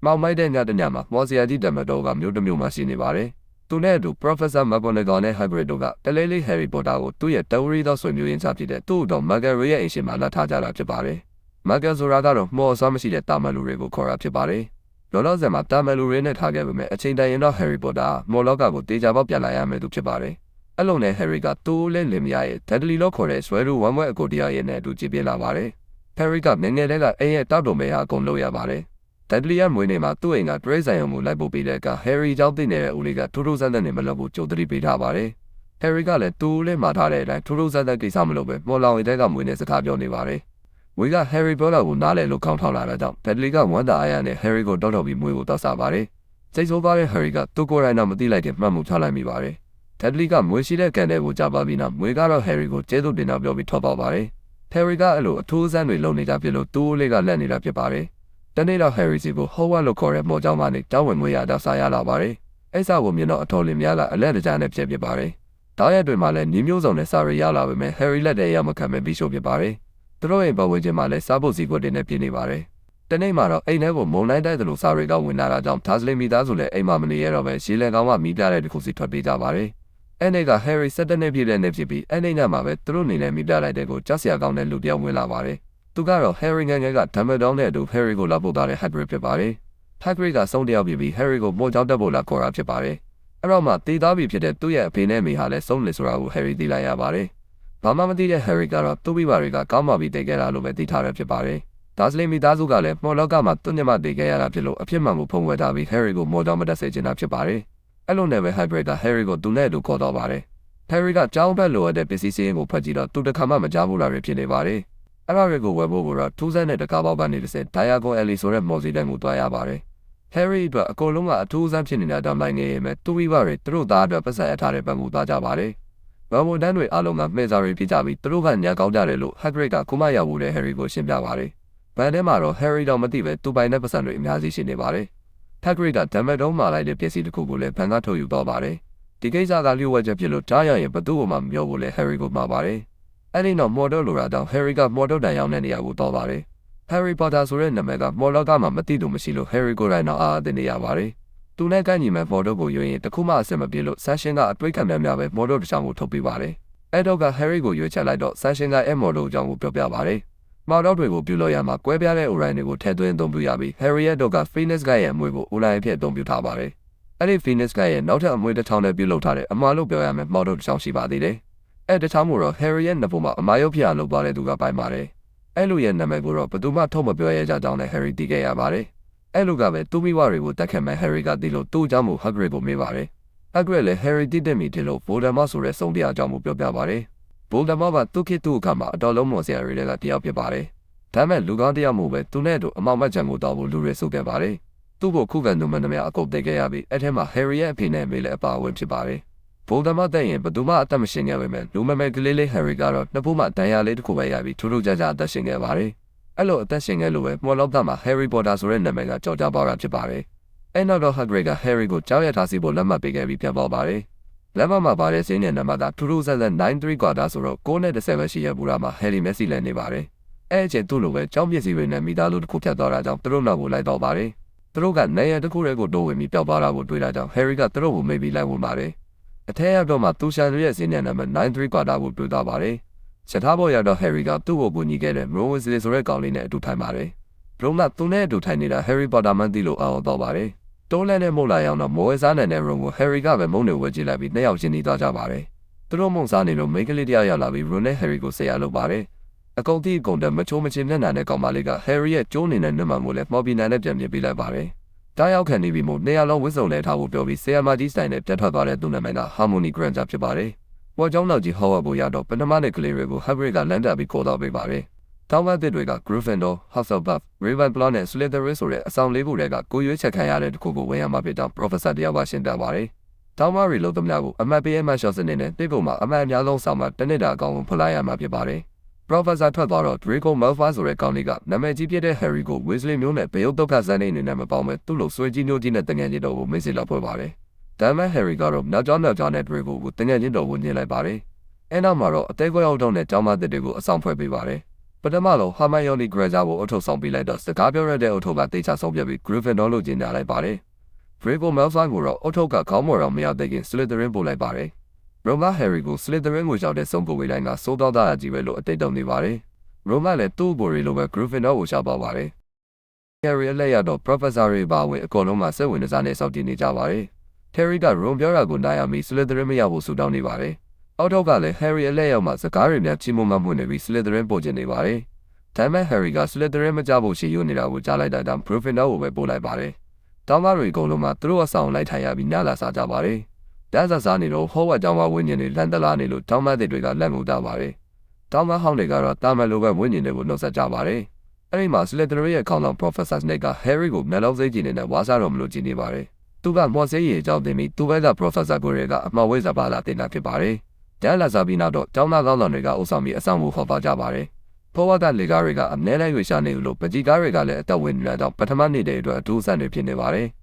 ။မောင်မိုက်တဲ့ညတညမှာမော်စီယာကြီးတမတော်ကမျိုးတစ်မျိုးမှရှိနေပါတယ်။သူနဲ့အတူ Professor McGonagall နဲ့ Hagrid တို့ကတလေးလေး Harry Potter ကိုသူ့ရဲ့ theory သောဆွေမျိုးရင်းချဖြစ်တဲ့သူ့တော် Margaret ရဲ့အိမ်ရှင်မှာလက်ထားကြတာဖြစ်ပါတယ်။ Margaret ဆိုတာကတော့မော်ဆောမရှိတဲ့တာမန်လူတွေကိုခေါ်တာဖြစ်ပါတယ်။လောလောဆယ်မှာတာမန်လူတွေနဲ့ထားခဲ့ပေမဲ့အချိန်တန်ရင်တော့ Harry Potter မော်လောကကိုတေချာပေါက်ပြန်လာရမယ်သူဖြစ်ပါတယ်။အဲ့လိုနဲ့ Harry ကတိုးလဲလင်မယားရဲ့ Dudley လို့ခေါ်တဲ့ဆွဲလူဝမ်းဝဲအကိုတရားရဲ့နဲ့အတူကြည်ပြလာပါတယ်။ Harry ကငယ်ငယ်တည်းကအိမ်ရဲ့တောက်တုံမဲဟာအကုန်လုပ်ရပါတယ်။ Dudley ရဲ့မွေးနေ့မှာသူ့အိမ်က Trace ဆိုင်ရုံကိုလိုက်ပို့ပေးတဲ့အခါ Harry ကြောင့်သိနေတဲ့ဦးလေးကထိုးထိုးဆန်းဆန်းနဲ့မလုပ်ဘူးကြိုသတိပေးထားပါတယ်။ Harry ကလည်းတူလေးမှာထားတဲ့အတိုင်းထိုးထိုးဆန်းဆန်းကိစ္စမလုပ်ပဲမော်လောင်ရီတဲကမွေးနဲ့စကားပြောနေပါတယ်။မွေက Harry ပြောတာကိုနားလည်လို့ခေါင်းထောက်လာတဲ့ကြောင့် Dudley ကဝမ်းသာအားရနဲ့ Harry ကိုတောက်တော့ပြီးမွေကိုတောက်စားပါတယ်။စိတ်ဆိုးပါတဲ့ Harry ကသူ့ကိုယ်တိုင်တော့မသိလိုက်တဲ့မှတ်မှုချလိုက်မိပါတယ်။ Dudley ကမွေရှိတဲ့ကန်တဲ့ကိုကြားပါပြီးနောက်မွေကတော့ Harry ကိုကျေးဇူးတင်တော့ပြောပြီးထွက်သွားပါတယ်။ Harry ကအဲ့လိုအထူးဆန်းတွေလုပ်နေကြဖြစ်လို့တူးလေးကလက်နေတာဖြစ်ပါတယ်။ တနေ့တော့ Harry စီကို Howard လို့ခေါ်တဲ့မော်ကျောင်းကနေတောင်းဝင်ငွေရတော့စာရလာပါတယ်။အဲ့စာကိုမြင်တော့အတော်လင်များကအလက်တကြားနဲ့ဖြစ်ဖြစ်ပါတယ်။တောက်ရက်တွေမှာလည်းညီမျိုးစုံနဲ့စာရီရလာပေမဲ့ Harry လက်ထဲရောက်မခံမဲ့ပြီးရှို့ဖြစ်ပါတယ်။သူတို့ရဲ့ပတ်ဝန်းကျင်မှာလည်းစားဖို့စီကွက်တွေနဲ့ပြည့်နေပါတယ်။တနေ့မှာတော့အိမ်ထဲကိုမုံလိုက်တိုက်သလိုစာရီကဝင်လာတာကြောင့်ဒါစလင်မိသားစုလည်းအိမ်မှာမနေရတော့ပဲရေလယ်ကောင်ကမိပြတဲ့တခုစီထွက်ပြေးကြပါတယ်။အဲ့နေ့က Harry 17နှစ်ပြည့်တဲ့နေ့ဖြစ်ပြီးအဲ့နေ့ညမှာပဲသူတို့နေနဲ့မိပြလိုက်တဲ့ကိုကြောက်စရာကောင်းတဲ့လူပြောင်းဝင်လာပါတယ်။ သူကတော့ Harry ငယ်ငယ်က Dumbledore နဲ့အတူ Harry ကိုလာပို့သွားတဲ့ Hagrid ဖြစ်ပါတယ်။ Hagrid ကဆုံးတယောက်ဖြစ်ပြီး Harry ကိုမိုးကြောင်းတက်ဖို့လာခေါ်တာဖြစ်ပါတယ်။အဲ့တော့မှတည်သားပြီဖြစ်တဲ့သူ့ရဲ့အဖေနဲ့မိဟာလည်းဆုံးလေဆိုတာကို Harry သိလိုက်ရပါတယ်။ဘာမှမသိတဲ့ Harry ကတော့သူ့မိဘတွေကကောင်းမှပြီးတည်ခဲ့တာလို့ပဲသိထားရဖြစ်ပါတယ်။ဒါစလင်မိသားစုကလည်းမော်လောကမှာသူ့ညမတည်ခဲ့ရတာဖြစ်လို့အဖြစ်မှန်ကိုဖုံးကွယ်ထားပြီး Harry ကိုမော်ကြောင်းမတက်စေချင်တာဖြစ်ပါတယ်။အဲ့လိုနဲ့ပဲ Hagrid က Harry ကိုသူနဲ့အတူခေါ်တော့ပါတယ်။ Harry ကကြောင်းဘက်လိုအပ်တဲ့ပစ္စည်းစည်းကိုဖတ်ကြည့်တော့သူတခါမှမကြားဘူးလားဖြစ်နေပါတယ်။ အဲ့ဒါတွေကိုဝယ်ဖို့ကတော့ထူးဆန်းတဲ့တကားပေါက်ကနေတစ်စက် Diagon Alley ဆိုတဲ့မော်စီတန်ကိုတွားရပါတယ်။ Harry အတွက်အကုန်လုံးကအထူးအဆန်းဖြစ်နေတာတော့နိုင်နေရင်ပဲသူ့မိဘတွေသူတို့သားအတွက်ပတ်ဆက်ရထားတဲ့ဘက်ကိုသွားကြပါတယ်။ဘာမို့တန်းတွေအားလုံးကမှဲစာတွေဖြစ်ကြပြီးသူတို့ကညာကောင်းကြတယ်လို့ Hagrid ကခုမှရောက်ဖို့တဲ့ Harry ကိုရှင်းပြပါတယ်။ဘန်ထဲမှာတော့ Harry တော့မသိပဲသူပိုင်တဲ့ပတ်စံတွေအများကြီးရှိနေပါတယ်။ Hagrid က Dumbledore မှာလိုက်တဲ့ပစ္စည်းတစ်ခုကိုလည်းဘန်ကထုတ်ယူတော့ပါတယ်။ဒီကိစ္စကလျှို့ဝှက်ချက်ဖြစ်လို့ကြားရရင်ဘသူ့ကိုမှမပြောဘူးလေ Harry ကိုမှာပါတယ်။ အဲ့ဒီတော့မော်ဒယ်လိုရာတောင် Harry ကမော်ဒယ်တန်ရောက်တဲ့နေရာကိုတော့ပါတယ်။ Harry Potter ဆိုတဲ့နာမည်ကမော်လောကမှာမသိသူမရှိလို့ Harry ကိုယ်တိုင်တော့အားအသင်နေရပါတယ်။သူနဲ့ကိုက်ညီမဲ့မော်ဒယ်ကိုရွေးရင်တခုမှအဆင်မပြေလို့ဆန်ရှင်ကအတွေးခံများများပဲမော်ဒယ်တစ်ချောင်းကိုထုတ်ပေးပါတယ်။အဲ့တော့က Harry ကိုရွေးချက်လိုက်တော့ဆန်ရှင်ကအဲ့မော်ဒယ်အကြောင်းကိုပြောပြပါတယ်။မော်ဒယ်တွေကိုပြုလို့ရမှာကွဲပြားတဲ့ Orion တွေကိုထည့်သွင်းအသုံးပြုရပြီး Harry ရဲ့တော့က Phoenix ကရဲ့အမွေကို Orion အဖြစ်အသုံးပြုထားပါတယ်။အဲ့ဒီ Phoenix ကရဲ့နောက်ထပ်အမွေတစ်ထောင်နဲ့ပြုလုပ်ထားတဲ့အမှားလို့ပြောရမယ်မော်ဒယ်တစ်ချောင်းရှိပါသေးတယ်။ အဲ့တစ်ချောင်းကိုတော့ Harry ရဲ့နဖူမှာအမားရုပ်ဖြစ်အောင်လုပ်သွားတဲ့သူကပိုင်ပါတယ်။အဲ့လူရဲ့နာမည်ကိုတော့ဘယ်သူမှထုတ်မပြောရကြကြောင်းနဲ့ Harry သိခဲ့ရပါတယ်။အဲ့လူကပဲသူ့မိဘတွေကိုတက်ခဲ့မဲ့ Harry ကသိလို့သူ့အကြောင်းကို Hagrid ကိုမေးပါတယ်။ Hagrid လည်း Harry တိတက်မိတယ်လို့ Voldemort ဆိုတဲ့စုံတရားအကြောင်းကိုပြောပြပါတယ်။ Voldemort ကသူ့ခေတ်သူ့အခါမှာအတော်လုံးမော်စရာတွေကတယောက်ဖြစ်ပါတယ်။ဒါမဲ့လူကောင်းတယောက်မို့ပဲသူနဲ့အတူအမောက်မက်ချံကိုတောက်ဖို့လူတွေစုခဲ့ပါတယ်။သူ့ကိုခုခံသူမှန်သမျှအကုန်သိခဲ့ရပြီးအဲ့ထဲမှာ Harry ရဲ့အဖေနဲ့မေလည်းအပါအဝင်ဖြစ်ပါတယ်။ Voldemort တဲ့ရင်ဘသူမှအသက်မရှင်ခဲ့ပေမဲ့လူမမဲကလေးလေး Harry ကတော့နှစ်ဖူးမှဒဏ်ရာလေးတစ်ခုပဲရပြီးထူးထူးခြားခြားအသက်ရှင်ခဲ့ပါတယ်။အဲ့လိုအသက်ရှင်ခဲ့လို့ပဲမော်လော့တာမှာ Harry Potter ဆိုတဲ့နာမည်ကကြော်ကြားပါတာဖြစ်ပါတယ်။အဲ့နောက်တော့ Hagrid က Harry ကိုကြောက်ရထားစီဖို့လက်မှတ်ပေးခဲ့ပြီးပြန်ပေါ်ပါတယ်။လက်မှတ်မှာပါတဲ့စင်းနဲ့နံပါတ်ကထူးထူးဆန်းဆန်း93 quarter ဆိုတော့6နဲ့10ပဲရှိရပူတာမှာ Harry Messi လည်းနေပါတယ်။အဲ့အချိန်သူ့လိုပဲကြောင်းပစ္စည်းတွေနဲ့မိသားစုတစ်ခုဖြတ်သွားတာကြောင့်သူတို့နောက်ကိုလိုက်တော့ပါတယ်။သူတို့ကနေရတစ်ခုတည်းကိုတိုးဝင်ပြီးပျောက်သွားတာကိုတွေ့တာကြောင့် Harry ကသူတို့ကိုမေးပြီးလိုက်ဝင်ပါတယ်။ အထက်ရောက်တော့မှသူရှာရဲ့စင်းနဲ့နံပါတ်93 quarter ကိုတွေ့သွားပါတယ်။ချက်ထားပေါ်ရောက်တော့ Harry ကသူ့ကိုကူညီခဲ့တဲ့ Ron Weasley ဆိုတဲ့ကောင်လေးနဲ့အတူထိုင်ပါတယ်။ဘရုံကသူနဲ့အတူထိုင်နေတာ Harry Potter မှန်းသိလို့အော်တော့ပါတယ်။တိုးလန်းနဲ့မုတ်လာရောက်တော့မော်ဝဲစားနိုင်တဲ့ Ron ကို Harry ကပဲမုံတွေဝဲကြည့်လိုက်ပြီးနှစ်ယောက်ချင်းနေသွားကြပါတယ်။သူတို့မုံစားနေလို့မိန်းကလေးတယောက်ရောက်လာပြီး Ron နဲ့ Harry ကိုဆက်ရလုပ်ပါတယ်။အကုန်တိအကုန်တည်းမချိုးမချင်မျက်နှာနဲ့ကောင်မလေးက Harry ရဲ့ကျိုးနေတဲ့နှမမို့လဲမော်ဘီနန်နဲ့ပြန်ပြပေးလိုက်ပါတယ်။ တားရောက်ခံနေပြီမို့နှစ်ယောက်လုံးဝစ်စုံလဲထားဖို့ပြောပြီးဆီယာမာကြီးစတိုင်နဲ့ပြတ်ထွက်သွားတဲ့သူနာမည်က Harmony Granger ဖြစ်ပါတယ်။ပေါ်ကျောင်းနောက်ကြီးဟောဝတ်ဖို့ရတော့ပထမနဲ့ကလေးတွေကို Hagrid ကလမ်းတက်ပြီးခေါ်တော့ပေးပါတယ်။တောင်းဝတ်တွေက Gryffindor, Hufflepuff, Ravenclaw နဲ့ Slytherin ဆိုတဲ့အဆောင်လေးခုတည်းကကိုရွေးချက်ခံရတဲ့တစ်ခုကိုဝင်ရမှာဖြစ်တော့ Professor တယောက်ကရှင်းပြပါတယ်။တောင်းဝရီလို့သမျှကိုအမတ်ပေးအမတ်ရှော့စနေနဲ့တိတ်ပုံမှာအမတ်အများဆုံးဆောင်မှာတနစ်တာအကောင်ကိုဖလိုက်ရမှာဖြစ်ပါတယ်။ Professor ထွက်သွားတော့ Draco Malfoy ဆိုတဲ့ကောင်လေးကနာမည်ကြီးပြတဲ့ Harry ကို Weasley မျိုးနဲ့ဘေယုတ်ဒုက္ခဇာတ်နေနေနဲ့မပေါင်းမဲ့သူ့လိုဆွေးကြီးမျိုးကြီးနဲ့တငယ်ချင်းတော်ကိုမေ့စေလောက်ဖွဲ့ပါတယ်။ဒါမှ Harry ကတော့နောက်ကျောင်းနောက်ကျောင်းနဲ့ Draco ကိုတငယ်ချင်းတော်ကိုညင်လိုက်ပါတယ်။အဲနောက်မှာတော့အသေးကွဲအောင်တော့နဲ့ကျောင်းသားတွေကိုအဆောင်ဖွဲ့ပေးပါတယ်။ပထမဆုံး Hermione Granger ကိုအထုပ်ဆောင်ပေးလိုက်တော့စကားပြောရတဲ့အထုပ်ကတေချာဆုံးပြပြီး Gryffindor လို့ကျင်းပြလိုက်ပါတယ်။ Draco Malfoy ကိုတော့အထုပ်ကခေါင်းမော်တော်မရောက်တဲ့ခင် Slytherin ပို့လိုက်ပါတယ်။ Roma Harry ကို Slytherin ကိုရောက်တဲ့ဆုံးပုတ်ဝေးတိုင်းကစိုးတော့တာကြီးပဲလို့အတိတ်တုံနေပါတယ်။ Roma လည်းသူ့ဘော်ရီလိုပဲ Gryffindor ကိုရှာပါပါတယ်။ Harry အလက်ရတော့ Professor တွေပါဝင်အကုန်လုံးမှာစိတ်ဝင်စားနေစောင့်ကြည့်နေကြပါတယ်။ Harry က Ron ပြောတာကိုနားရပြီး Slytherin မရောက်ဖို့ဆူတောင်းနေပါတယ်။အောက်တော့ကလည်း Harry အလက်ရောက်မှစကားတွေများချီးမွမ်းမှမှုနေပြီး Slytherin ပို့ချင်နေပါတယ်။ဒါပေမဲ့ Harry က Slytherin မကြဖို့ရှေ့ရွနေတာကိုကြားလိုက်တာကြောင့် Gryffindor ကိုပဲပို့လိုက်ပါတယ်။တောင်းမတွေအကုန်လုံးမှာသူတို့အဆောင်လိုက်ထိုင်ရပြီးညလာစားကြပါတယ်။ တန်းစားစားနေတော့ Hogwarts ကျောင်းသားဝင်းကျင်တွေလန်တလာနေလို့တောင်းမတွေကလက်ငုံကြပါတယ်။တောင်းမဟောင်းတွေကတော့တာမန်လိုပဲဝင်းကျင်တွေကိုနှုတ်ဆက်ကြပါတယ်။အဲ့ဒီမှာ Slytherin ရဲ့ခေါင်းဆောင် Professor Snape က Harry ကိုမျက်လုံးစိတ်ကြည့်နေတဲ့ဝါစားတော်မလို့ကြည့်နေပါတယ်။သူကမော်ဆေးရီအကြောင်းသိပြီးသူပဲက Professor ကိုရေကအမှားဝဲစားပါလာတင်တာဖြစ်ပါတယ်။တန်းလာစားပြီးနောက်တော့ကျောင်းသားကောင်းဆောင်တွေကအုပ်ဆောင်ပြီးအဆောင်ကိုခေါ်ပါကြပါတယ်။ဖောဝါကလေကားတွေကအမြဲတမ်းရွေရှာနေလို့ပကြီးကားတွေကလည်းအသက်ဝင်နေတာကြောင့်ပထမနေ့တည်းအတွက်အထူးဆန်တွေဖြစ်နေပါတယ်။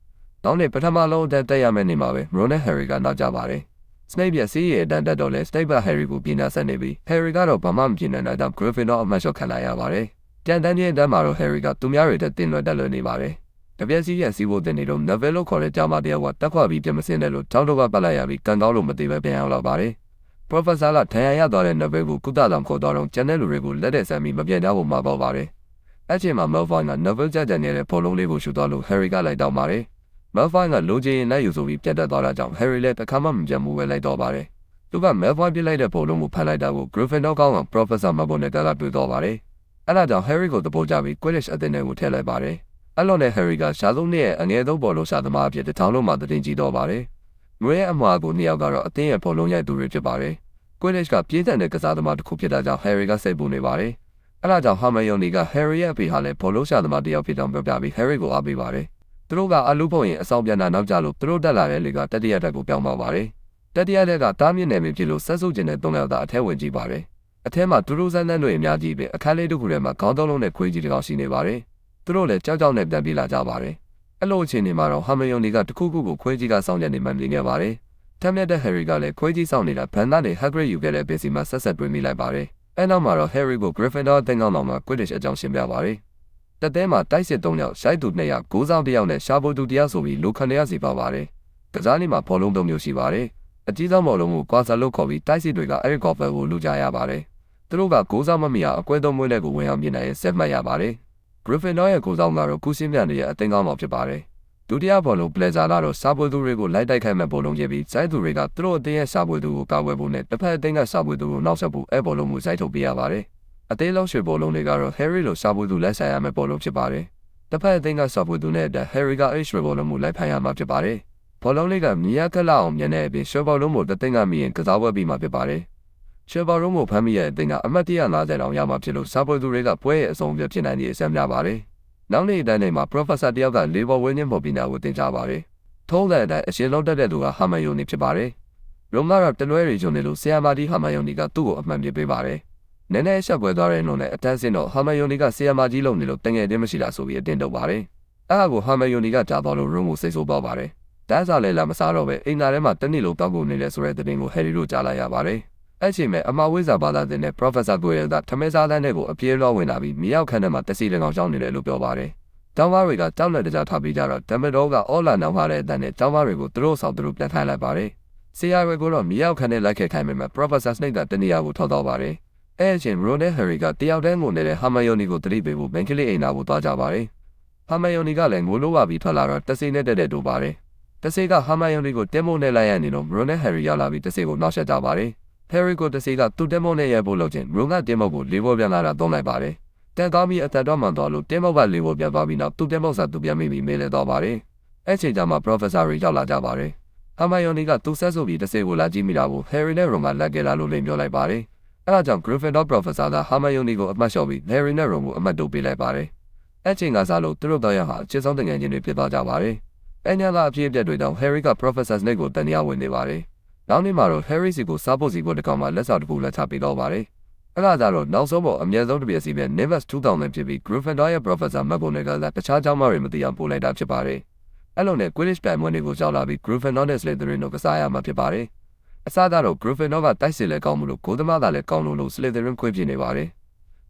နောက်နေ့ပထမလုံးအတက်တက်ရမယ့်နေ့မှာပဲ Ron နဲ့ Harry ကနောက်ကျပါတယ်။ Snape ရဲ့စီးရဲ့အတန်တက်တော့လဲ Snape က Harry ကိုပြင်နာဆက်နေပြီး Harry ကတော့ဘာမှမပြင်နိုင်တာကြောင့် Gryffindor အမှတ်လျှော့ခံလိုက်ရပါတယ်။တန်တန်းချင်းအတန်းမှာတော့ Harry ကသူများတွေတက်တင်လွယ်တက်လွယ်နေပါတယ်။တပြက်စီရဲ့စီးဖို့တင်နေတော့ Neville လို့ခေါ်တဲ့ကြားမတယောက်ကတက်ခွာပြီးပြင်မစင်းတယ်လို့တောင်းတော့ကပတ်လိုက်ရပြီးကန်ကောင်းလို့မသိပဲပြန်ရောက်လာပါတယ်။ Professor ကဒဏ်ရာရသွားတဲ့ Neville ကိုကုသဆောင်ခေါ်တော့ကျန်တဲ့လူတွေကိုလက်တဲ့ဆမ်းပြီးမပြန်ကြဖို့မှာပေါ့ပါတယ်။အဲ့ချိန်မှာ Malfoy က Neville ကြက်ကြက်နေတဲ့ဖော်လုံးလေးကိုရှူသွားလို့ Harry ကလိုက်တော့ပါတယ်။ Malfoy ကလိုချင်ရင်လည်းယူဆိုပြီးပြတ်တက်သွားတာကြောင့် Harry လည်းတစ်ခါမှမပြန်ဘူးပဲလိုက်တော့ပါတယ်။သူက Malfoy ပြလိုက်တဲ့ဖော်လုံးကိုဖမ်းလိုက်တာကို Gryffindor ကောင်းက Professor McGonagall ကတွေ့တော့ပါတယ်။အဲ့ဒါကြောင့် Harry ကိုတပိုးကြပြီး Quidditch အသင်းထဲကိုထည့်လိုက်ပါတယ်။အဲ့လိုနဲ့ Harry ကရှားဆုံးနဲ့အငယ်ဆုံးဘောလုံးရှာသမားအဖြစ်တထောင်လုံးမှာတင်ကြည့်တော့ပါတယ်။ငွေရဲ့အမွာကိုနှစ်ယောက်ကတော့အသင်းရဲ့ဖော်လုံးရိုက်သူတွေဖြစ်ပါတယ်။ Quidditch ကပြေးတဲ့ကစားသမားတစ်ခုဖြစ်တာကြောင့် Harry ကစိတ်ပူနေပါတယ်။အဲ့ဒါကြောင့် Hermione က Harry ရဲ့အဖေဟာလည်းဘောလုံးရှာသမားတစ်ယောက်ဖြစ်ကြောင်းပြောပြပြီး Harry ကိုအားပေးပါတယ်။ သူတို့ကအလူဖို့ရင်အဆောင်ပြန်တာနောက်ကျလို့သူတို့တက်လာတဲ့လေကတတိယတက်ကိုပြောင်းသွားပါတယ်။တတိယတက်ကတားမြင့်နယ်မြေဖြစ်လို့ဆက်စုပ်ကျင်တဲ့၃ယောက်သားအထက်ဝင်ကြည့်ပါတယ်။အထက်မှာတူတူဆန်းဆန်းတွေအများကြီးပဲအခန်းလေးတစ်ခုထဲမှာခေါင်းသုံးလုံးနဲ့ခွေးကြီးတစ်ကောင်ရှိနေပါတယ်။သူတို့လည်းကြောက်ကြောက်နဲ့ပြန်ပြေးလာကြပါတယ်။အဲ့လိုအချိန်တွေမှာတော့ Hermione ကတခုခုကိုခွေးကြီးကစောင့်ကြနေမှမြင်ခဲ့ပါတယ်။ထမ်းမြက်တဲ့ Harry ကလည်းခွေးကြီးစောင့်နေတာဘန်သားနဲ့ Hagrid ယူခဲ့တဲ့ပစ္စည်းမှာဆက်ဆက်တွင်းမိလိုက်ပါတယ်။အဲ့နောက်မှာတော့ Harry ကို Gryffindor အသင်းကောင်းတော်မှာ Quidditch အကြောင်းရှင်းပြပါတယ်။ တက်သေးမှာတိုက်စစ်၃ယောက်ရှိုက်သူ၂ယောက်ကိုးဆောင်တစ်ယောက်နဲ့ရှားဖို့သူတစ်ယောက်ဆိုပြီးလူခဏရစီပါပါတယ်။ကစားနေမှာဘောလုံး၃မျိုးရှိပါတယ်။အကြီးဆုံးဘောလုံးကိုကွာဆာလို့ခေါ်ပြီးတိုက်စစ်တွေကအဲ့ဒီကော်ဖယ်ကိုလူကြရပါတယ်။သူတို့ကကိုးဆောင်မမီအောင်အကွဲသုံးမွေးတဲ့ကိုဝင်အောင်ပြင်နိုင်ရင်ဆက်မှတ်ရပါတယ်။ Gryffindor ရဲ့ကိုးဆောင်ကတော့ကုစင်းပြန်ရဲ့အသင်းကောင်းတော်ဖြစ်ပါတယ်။ဒုတိယဘောလုံး Blazer လာတော့စာပွေသူတွေကိုလိုက်တိုက်ခိုက်မဲ့ဘောလုံးကျပြီးစိုက်သူတွေကသူတို့အသင်းရဲ့စာပွေသူကိုကာကွယ်ဖို့နဲ့တစ်ဖက်အသင်းကစာပွေသူကိုနောက်ဆက်ဖို့အဲဘောလုံးကိုစိုက်ထုတ်ပေးရပါတယ်။ အသေးလုံးရွှေဘောလုံးတွေကတော့ Harry လိုစာပွေသူလိုက်ဆိုင်ရမယ့်ဘောလုံးဖြစ်ပါတယ်။တစ်ဖက်အသင်းကစာပွေသူနဲ့အတက် Harry က H ရွှေဘောလုံးကိုလိုက်ဖိုင်ရမှာဖြစ်ပါတယ်။ဘောလုံးလေးကမြရကလောက်အောင်မြင်တဲ့အပြင်ရွှေဘောလုံးကိုတသိန်းကမိရင်ကစားပွဲပြီးမှဖြစ်ပါတယ်။ရွှေဘောလုံးကိုဖမ်းမိရဲ့အသင်းကအမှတ်150တောင်ရမှာဖြစ်လို့စာပွေသူတွေကပွဲရဲ့အဆုံးအဖြတ်ဖြစ်နိုင်တဲ့အဆင့်များပါတယ်။နောက်နေ့တိုင်းမှာ Professor တယောက်ကလေဘော်ဝင်းချင်းပေါ်ပညာကိုသင်ကြားပါတယ်။ထုံးတဲ့အတိုင်းအရှင်လုံးတက်တဲ့သူက Hermione ဖြစ်ပါတယ်။ရုံကတော့တလွဲရီဂျွန်နေလို့ဆီယာမာတီ Hermione ကသူ့ကိုအမှန်ပြပေးပါတယ်။ နည်းနည်းရှက်ပွဲသွားတဲ့နှုံနဲ့အတန်းစင်းတော့ Hermione ကဆီယာမာတီလုံနေလို့တငယ်တင်းမရှိတာဆိုပြီးအတင်းတုပ်ပါတယ်။အဲ့ဒါကို Hermione ကကြားသွားလို့ room ကိုစိတ်ဆိုးသွားပါတယ်။တန်းစားလဲလာမစားတော့ပဲအိမ်သားထဲမှာတနည်းလုံးတောက်ကုန်နေတယ်ဆိုတဲ့သတင်းကို Harry တို့ကြားလိုက်ရပါတယ်။အဲ့ချိန်မှာအမဝိဇ္ဇာဘာသာတင်တဲ့ Professor Quirrell ကထမဲစားတန်းတဲ့ကိုအပြေးလောဝင်လာပြီးမြေရောက်ခန်းထဲမှာတစီလင်ကောင်ရှောင်းနေတယ်လို့ပြောပါတယ်။တောင်းမတွေကကြောက်လက်တကြားထားပြီးကြတော့ Dumbledore ကအော်လာနောင်ထားတဲ့အတန်းနဲ့တောင်းမတွေကိုသူတို့ဆောင်သူတို့ပြန်ထိုင်လိုက်ပါတယ်။ဆရာရွယ်ကိုတော့မြေရောက်ခန်းထဲလိုက်ခဲ့ခိုင်းပေမဲ့ Professor Snape ကတနေရာကိုထောက်တော့ပါတယ်။ အဲ့အချိန် Ron နဲ့ Harry ကတယောက်တည်းငိုနေတဲ့ Hermione ကိုတတိပေးဖို့မန်ကလေးအိမ်နာကိုသွားကြပါတယ်။ Hermione ကလည်းငိုလို့ဝပြီးထွက်လာတော့တဆေနဲ့တက်တဲ့တို့ပါတယ်။တဆေက Hermione ကိုတင်းမိုးနဲ့လိုက်ရနေတော့ Ron နဲ့ Harry ရောက်လာပြီးတဆေကိုနှောက်ယှက်ကြပါတယ်။ Harry ကိုတဆေကသူ့တင်းမိုးနဲ့ရဲဖို့လုပ်ခြင်း Ron ကတင်းမိုးကိုလေးဘောပြန်လာတာသုံးလိုက်ပါတယ်။တန်ကောင်းပြီးအသက်တော်မှန်သွားလို့တင်းမိုးကလေးဘောပြန်သွားပြီးနောက်သူ့တင်းမိုးစာသူပြန်မိပြီးမေးလဲသွားပါတယ်။အဲ့ချိန်ကျမှ Professor တွေရောက်လာကြပါတယ်။ Hermione ကသူ့ဆက်ဆိုပြီးတဆေကိုလာကြည့်မိတာကို Harry နဲ့ Ron ကလက်ကြလာလို့လိမ်ပြောလိုက်ပါတယ်။ အဲဒါကြောင့် Gryffindor Professor က Hermione ကိုအမှတ်လျှော့ပြီး Harry နဲ့ Ron ကိုအမှတ်တုပ်ပေးလိုက်ပါတယ်။အဲ့ချိန်ကစားလို့သူတို့တော့ရဟာအချစ်ဆုံးတငယ်ချင်းတွေဖြစ်သွားကြပါတယ်။အညာလာအဖြစ်အပျက်တွေကြောင့် Harry က Professor Snape ကိုတန်တရားဝင်နေပါတယ်။နောက်နေ့မှာတော့ Harry စီကိုစားဖို့စီကိုတကောင်မှလက်ဆောင်တစ်ခုလက်ချပေးတော့ပါတယ်။အဲ့ဒါကြတော့နောက်ဆုံးပေါ်အမြဲဆုံးတစ်ပြည့်စီပဲ Nimbus 2000ဖြစ်ပြီး Gryffindor ရဲ့ Professor McGonagall ကတခြားကျောင်းသားတွေမသိအောင်ပို့လိုက်တာဖြစ်ပါတယ်။အဲ့လိုနဲ့ Quidditch ပြိုင်ပွဲတွေကိုကြောက်လာပြီး Gryffindor နဲ့ Slytherin တို့ကစားရမှာဖြစ်ပါတယ်။ အစကတော့ Gryffindor ကတိုက်စစ်လဲကောင်းမှုလို့ဂိုးသမားသာလဲကောင်းလို့လို့ Slytherin ခွင့်ပြနေပါတယ်။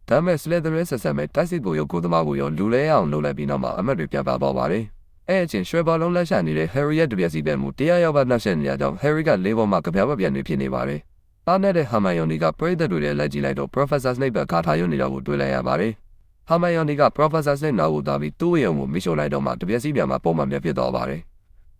။ဒါပေမဲ့ Slytherin ဆက်ဆက်မဲ့တိုက်စစ်ကိုရောကိုသမားကိုရောလူလဲအောင်လုပ်လိုက်ပြီးနောက်မှာအမတ်တွေပြပါတော့ပါတယ်။အဲ့အချင်းရွှေဘော်လုံးလက်ရှာနေတဲ့ Harry ရဲ့တပြက်စီပဲမူတရားရောက်ပါနှက်ဆက်နေကြကြောင်း Harry ကလေးပေါ်မှာကြပြပပြန်နေဖြစ်နေပါတယ်။အားနဲ့တဲ့ Hermione ကပရိသတ်တွေနဲ့လက်ကြည့်လိုက်တော့ Professor Snape ကကာထာရွနေတာကိုတွေ့လိုက်ရပါတယ်။ Hermione က Professor Snape နောက်ကိုသွားပြီးသူ့ရဲ့ုံကိုမရှို့လိုက်တော့မှတပြက်စီပြန်မှာပုံမှန်ပြဖြစ်သွားပါတယ်။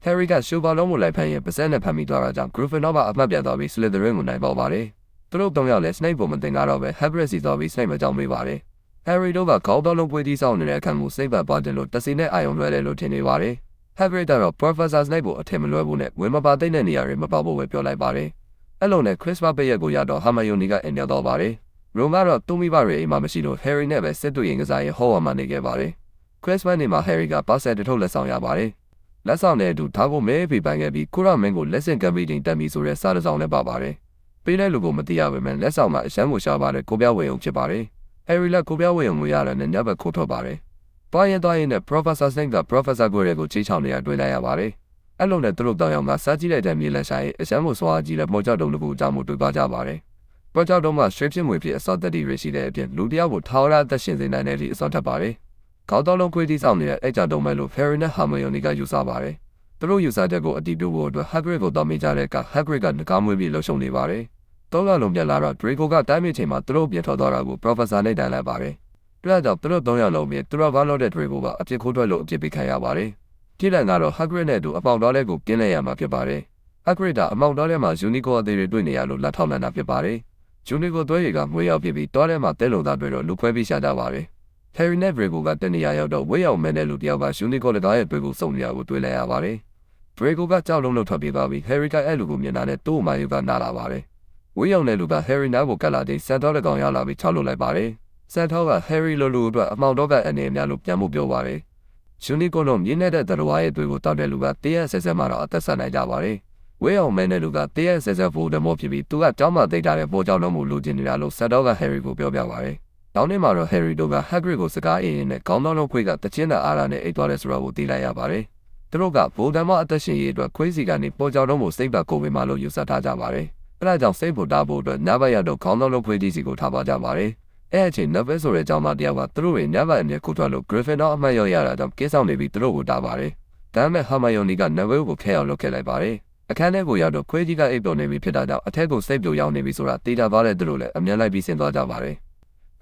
Harry ကရှူပါလုံးကိုလိုက်ဖမ်းရင်ပါဇက်နဲ့ဖမ်းမိသွားတာကြောင့် Gryffindor ကအမှတ်ပြသွားပြီး Slytherin ကိုနိုင်ပေါ်ပါတယ်။သူတို့သုံးယောက်လည်း Snape ပုံမတင်ကားတော့ပဲ Hagrid စီသွားပြီး Snape အကြောင်းမေးပါတယ်။ Harry တို့ကခေါင်းတော်လုံးပွေးတီးဆောင်နေတဲ့အခန်းကို Snape ကပါတင်လို့တစီနဲ့အာယုံလွှဲတယ်လို့ထင်နေပါတယ်။ Hagrid ကတော့ Professor Snape ကိုအထင်မလွဲဘူးနဲ့ဝင်မပါသိတဲ့နေရာတွေမပေါဖို့ပဲပြောလိုက်ပါတယ်။အဲ့လိုနဲ့ Christmas ပိတ်ရက်ကိုရတော့ Hermione ကအိမ်ရောက်တော့ပါတယ်။ Ron ကတော့သူ့မိဘတွေအိမ်မှာမရှိလို့ Harry နဲ့ပဲစစ်တူရင်ကစားရင်ဟောဝါမှနေခဲ့ပါတယ်။ Christmas နေ့မှာ Harry ကပါဆက်တထုတ်လက်ဆောင်ရပါတယ်။ လက်ဆောင်နဲ့အတူဒါကိုမဲဖေးပိုင်ခဲ့ပြီးကုရမင်းကိုလက်ဆင့်ကပ်ပြီးတင်တက်ပြီးဆိုတဲ့စားတစ်ဆောင်လည်းပါပါတယ်။ပေးတဲ့လူကိုမသိရပါမယ်လက်ဆောင်မှာအရှမ်းကိုရှားပါတယ်ကိုပြဝေုံဖြစ်ပါတယ်။ Harry လက်ကိုပြဝေုံကိုရတဲ့နဲ့ညဘက်ခိုးထွက်ပါတယ်။တွားရင်တွားရင်နဲ့ Professor Snape က Professor Quirrell ကိုချေးချောင်းနေရတွေ့လိုက်ရပါတယ်။အဲ့လိုနဲ့သူတို့တောင်ရောက်မှစားကြည့်လိုက်တဲ့မြေလက်ဆိုင်အရှမ်းကိုစွာကြည့်တဲ့မော်ကြောက်တုံးတစ်ခုအကြောင်းကိုတွေ့ပါကြပါတယ်။ပေါ်ကြောက်တုံးမှာ strip ဖြစ်မွေဖြစ်အစောတတိရရှိတဲ့အပြင်လူတယောက်ကိုထာဝရအသက်ရှင်စေနိုင်တဲ့အထိအစောထပ်ပါတယ်။ ခေါင်းတော်လုံးခွေးတီးဆောင်နေတဲ့အဲ့ကြောက်တုံးပဲလို့ Harry နဲ့ Hermione ကယူဆပါတယ်။သူတို့ယူဆချက်ကိုအတည်ပြုဖို့အတွက် Hagrid ကိုတောင်းမိကြတဲ့အခါ Hagrid ကငကားမွေးပြီးလှုပ်ရှုံနေပါတယ်။သုံးလလုံးပြန်လာတော့ Draco ကတိုင်းမြေချိန်မှာသူတို့ပြန်ထွက်သွားတာကို Professor နဲ့တိုင်လိုက်ပါတယ်။တွေ့ရတော့သူတို့သုံးယောက်လုံးပြီးသူတို့ဘာလို့တဲ့ Draco ကအပြစ်ခိုးထွက်လို့အပြစ်ပေးခံရပါတယ်။ထိလိုက်ကတော့ Hagrid နဲ့အတူအပေါင်တော်လေးကိုပြင်းလဲရမှာဖြစ်ပါတယ်။ Hagrid ကအမောင်တော်ထဲမှာ Unicorn အသေးတွေတွေ့နေရလို့လက်ထောက်လန်တာဖြစ်ပါတယ်။ Unicorn သွေးတွေကမွေးရောက်ဖြစ်ပြီးတောထဲမှာတဲလုံသားတွေတော့လူခွဲပြီးရှာကြပါတယ်။ Harry နဲ့ Draco ကတနေရာရောက်တော့ဝေးရောက်မဲတဲ့လူတယောက်က Unicorn တကားရဲ့တွေ့ကိုစုံနေရကိုတွေ့လိုက်ရပါတယ်။ Draco ကကြောက်လုံးလုံးထွက်ပြေးသွားပြီး Harry ကအဲ့လူကိုမြင်တာနဲ့သူ့အမယူကနားလာပါတယ်။ဝေးရောက်တဲ့လူက Harry နားကိုကတ်လာတဲ့ Santa တကောင်ရောက်လာပြီးချောက်လို့လိုက်ပါတယ်။ Santa က Harry လိုလူအတွက်အမောင်တော့ကအနေအများလို့ပြန်မှုပြောပါတယ်။ Unicorn တို့မြင်းနေတဲ့တရဝါရဲ့တွေ့ကိုတောက်တဲ့လူကတရက်ဆက်ဆက်မှတော့အသက်ဆက်နိုင်ကြပါတယ်။ဝေးအောင်မဲတဲ့လူကတရက်ဆက်ဆက်ဖို့ဒမောဖြစ်ပြီးသူကကြောင်းမသိထားတဲ့ပေါ်ကြောင်လုံးမှုလူချင်းနေတာလို့ Santa က Harry ကိုပြောပြပါတယ်။ နောက်နေ့မှာတော့ Harry တို့က Hagrid ကိုစကားအင်းနဲ့ခေါင်းတော်လုံးခွေးကတချင်းတဲ့အားရနဲ့အိတ်သွားတယ်ဆိုတော့ကိုသိလိုက်ရပါတယ်။သူတို့ကဗိုလ်တမအသက်ရှင်ရေးအတွက်ခွေးစီကနေပေါ်ကြောင်လုံးကိုစိတ်ပါကိုဝင်မှလို့ယူဆထားကြပါတယ်။အဲဒါကြောင့်စိတ်ဖို့တာဖို့အတွက်နဘရတော့ခေါင်းတော်လုံးခွေးကြီးစီကိုထားပါကြပါတယ်။အဲအချိန် Neville ဆိုတဲ့အကြောင်းသားတယောက်ကသူတို့ရဲ့နဘအမြဲကိုထွက်လို့ Gryffindor အမှတ်ရရတာကြောင့်ကင်းဆောင်နေပြီးသူတို့ကိုတားပါတယ်။ဒါပေမဲ့ Hermione က Neville ကိုခဲအောင်လုပ်ခဲ့လိုက်ပါတယ်။အခန်းထဲကိုရောက်တော့ခွေးကြီးကအိပ်ပျော်နေပြီဖြစ်တာကြောင့်အထက်ကိုစိတ်ပြိုရောက်နေပြီဆိုတာတေးတာသွားတဲ့သူတို့လည်းအမြဲလိုက်ပြီးဆင်းသွားကြပါတယ်။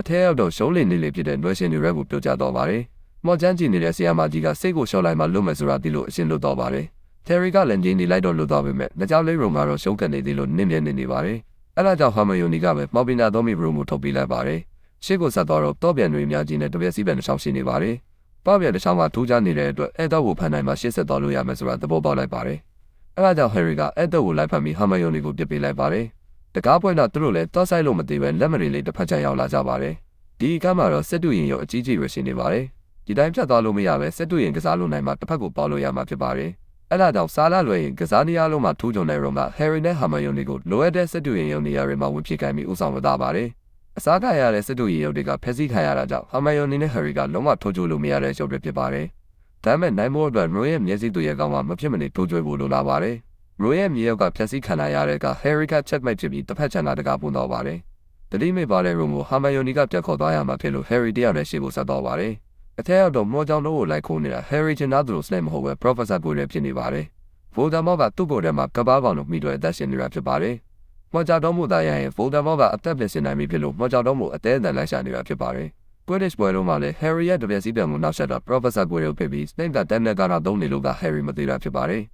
အထက်ရောက်တော့ရှုံးလင်နေလေဖြစ်တဲ့နွယ်ရှင်တွေရက်ကိုပြောကြတော့ပါတယ်။မော်ချမ်းကြည့်နေတဲ့ဆီယာမာကြီးကစိတ်ကိုလျှော့လိုက်မှလုံးမယ်ဆိုတာဒီလိုအရှင်းလို့တော့ပါတယ်။ Terry ကလည်းဂျင်းနေလိုက်တော့လို့တော့ပေမဲ့ငကြောက်လေးရုံကတော့ရှုံးကန်နေသေးလို့နင်းမြဲနေနေပါတယ်။အဲဒါကြောင့် Hermione ကပဲမော်ပီနာသောမီဘရူကိုထုတ်ပေးလိုက်ပါတယ်။ရှေ့ကိုဆက်သွားတော့တော့ပြန်တွေအများကြီးနဲ့တပြက်စီးပြန်တစ်ချောင်းရှိနေပါတယ်။ပေါ့ပြန်တစ်ချောင်းကထူးခြားနေတဲ့အတွက်အဲ့တော့ကိုဖန်နိုင်မှရှေ့ဆက်သွားလို့ရမယ်ဆိုတာသဘောပေါက်လိုက်ပါတယ်။အဲဒါကြောင့် Harry ကအဲ့တော့ကိုလိုက်ဖမ်းပြီး Hermione ကိုပြစ်ပေးလိုက်ပါတယ်။ တကားပွဲတော့သူတို့လည်းတောက်ဆိုင်လို့မသိပဲလက်မရီလေးတစ်ဖက်ချရောက်လာကြပါတယ်။ဒီကမှာတော့စစ်တူရင်ရောအကြီးကြီးရရှိနေပါတယ်။ဒီတိုင်းဖြတ်သွားလို့မရပဲစစ်တူရင်ကစားလို့နိုင်မှတစ်ဖက်ကိုပေါလို့ရမှာဖြစ်ပါတယ်။အဲဒါကြောင့်စားလာလွယ်ရင်ကစားနေရလုံးမှာထူးချွန်တဲ့ရုံက Harry နဲ့ Hermione ကိုလိုအပ်တဲ့စစ်တူရင်ရုံနေရာတွေမှာဝင်ဖြစ်ခိုင်းပြီးဥဆောင်လာပါတယ်။အစားခံရတဲ့စစ်တူရင်ရုံတွေကဖျက်ဆီးခံရတာကြောင့် Hermione နဲ့ Harry ကလုံးဝထိုးချိုးလို့မရတဲ့ရုပ်တွေဖြစ်ပါတယ်။ဒါပေမဲ့နိုင်မို့အတွက် Ron ရဲ့မျက်စိသူရဲ့ကောင်းကမဖြစ်မနေထိုးကျွေးဖို့လိုလာပါတယ်။ Ron ရဲ့မြေရောက်ကဖျက်ဆီးခံရတဲ့က Harry က checkmate ဖြစ်ပြီးတစ်ဖက်ချန်ကတကားပွန်တော့ပါတယ်။တတိမိပါတဲ့ Ron ကို Hermione ကပြတ်ခေါ်သွားရမှာဖြစ်လို့ Harry တယောက်နဲ့ရှေ့ကိုဆက်တော့ပါတယ်။အထက်ရောက်တော့မော်ကြောင်တို့ကိုလိုက်ခိုးနေတာ Harry ချင်သားသူတို့စနေမဟုတ်ပဲ Professor ကိုလည်းဖြစ်နေပါတယ်။ Voldemort ကသူ့ကိုယ်ထဲမှာကပားကောင်တို့မိတော့အသက်ရှင်နေတာဖြစ်ပါတယ်။မော်ကြောင်တော်မူသားရရင် Voldemort ကအသက်ပြင်ဆင်နိုင်ပြီဖြစ်လို့မော်ကြောင်တော်မူအသေးအတန်လိုက်ရှာနေတာဖြစ်ပါတယ်။ British ပွဲလုံးမှာလည်း Harry ရဲ့တပြက်စီးပြန်ကိုနောက်ဆက်တော့ Professor ကိုရောက်ဖြစ်ပြီး Snape ကတန်းနဲ့ကတော့သုံးနေလို့က Harry မသိတာဖြစ်ပါတယ်။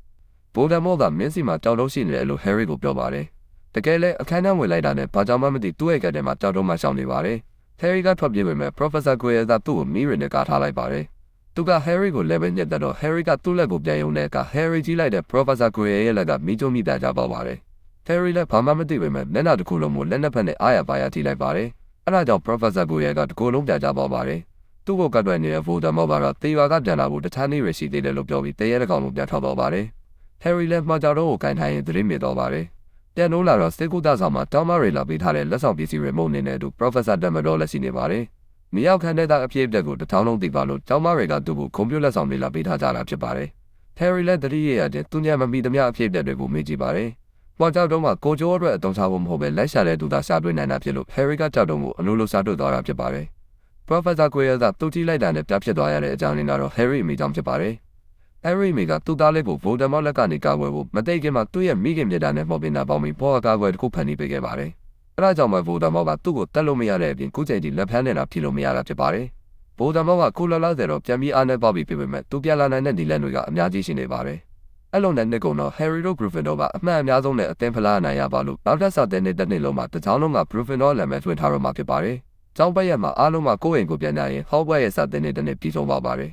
Voldemort ကမင်းစီမှာကြောက်တော့ရှိနေတယ်လို့ Harry ကိုပြောပါတယ်။တကယ်လည်းအခန်းထဲဝင်လိုက်တာနဲ့ဘာကြောင့်မှမသိသူ့ရဲ့ကတဲ့မှာကြောက်တော့မှရှောင်နေပါတယ်။ Harry ကထွက်ပြေးပေမဲ့ Professor ကိုရဲ့သားသူ့ကိုမီးရနဲ့ကာထားလိုက်ပါတယ်။သူက Harry ကိုလည်းပဲညက်တော့ Harry ကသူ့လက်ကိုပြန်ယုံတဲ့အခါ Harry ကြီးလိုက်တဲ့ Professor ကိုရဲ့လက်ကမီးကျုံမိတာကြပါပါတယ်။ Harry လည်းဘာမှမသိပေမဲ့လက်နာတစ်ခုလုံးကိုလက်နှစ်ဖက်နဲ့အားရပါရထိလိုက်ပါတယ်။အဲဒါကြောင့် Professor ကိုရဲ့ကတကူလုံးပြကြပါပါတယ်။သူ့ကိုကတ်တွယ်နေတဲ့ Voldemort ကတော့တေရွာကပြန်လာဖို့တခြားနေ့ရရှိသေးတယ်လို့ပြောပြီးတရေတကောင်ကိုပြန်ထောက်တော့ပါတယ်။ Harry လည်းမှာကြောင်တော့ကိုကန်ထိုင်ရင်သတင်းမြင်တော့ပါတယ်။ပြန်လို့လာတော့စေကူတာဆောင်မှာတောင်းမရီလာပေးထားတဲ့လက်ဆောင်ပစ္စည်းတွေမုံနေတဲ့အတူ Professor Dumbledore လက်ရှိနေပါတယ်။မြေရောက်ခန်းတဲ့သားအပြည့်အပြည့်ကိုတထောင်လုံးသိပါလို့တောင်းမရီကသူ့ကိုကွန်ပျူတာလက်ဆောင်တွေလာပေးထားကြတာဖြစ်ပါတယ်။ Harry လည်းတတိယရတဲ့သူညမမီသမျှအပြည့်အပြည့်တွေကိုမေးကြည့်ပါတယ်။ပွားကြောက်တော့မှကိုဂျိုးအတွက်အသုံးချဖို့မဟုတ်ပဲလက်ရှာတဲ့သူသာရှာတွေ့နိုင်တာဖြစ်လို့ Harry ကကြောက်တော့မှုအလိုလိုစားတွေ့သွားတာဖြစ်ပါတယ်။ Professor Quirrell ကသူ့ကြည့်လိုက်တာနဲ့ပြတ်ဖြစ်သွားရတဲ့အကြောင်းရင်းကတော့ Harry အမိကြောင့်ဖြစ်ပါတယ်။ Harry အမိကသူ့သားလေးကို Voldemort လက်ကနေကာကွယ်ဖို့မသိခင်မှာသူ့ရဲ့မိခင်မြေတာနဲ့မှုတ်ပင်တာပေါင်းပြီးဘောကကာကွယ်တစ်ခုဖန်တီးပေးခဲ့ပါတယ်။အဲဒါကြောင့်မှ Voldemort ကသူ့ကိုတတ်လို့မရတဲ့အပြင်ခုချိန်ထိလက်ဖမ်းနေတာဖြစ်လို့မရတာဖြစ်ပါတယ်။ Voldemort ကခုလောလောဆယ်တော့ပြန်ပြီးအားနဲ့ပေါက်ပြီးပြပေမဲ့သူပြန်လာနိုင်တဲ့ဒီလက်တွေကအများကြီးရှိနေပါတယ်။အဲ့လိုနဲ့နှစ်ကုန်တော့ Harry တို့ Gryffindor ကအမှန်အများဆုံးနဲ့အသင်းဖလားနိုင်ရပါလို့နောက်ထပ်စာတဲ့နှစ်တစ်နှစ်လုံးမှာတကြောင်လုံးက Gryffindor လက်မဲ့ထွင်ထားတော့မှာဖြစ်ပါတယ်။ကျောင်းပတ်ရက်မှာအားလုံးမှာကိုယ့်အိမ်ကိုပြန်ကြရင် Hogwarts ရဲ့စာတဲ့နှစ်တစ်နှစ်ပြီးဆုံးပါပါတယ်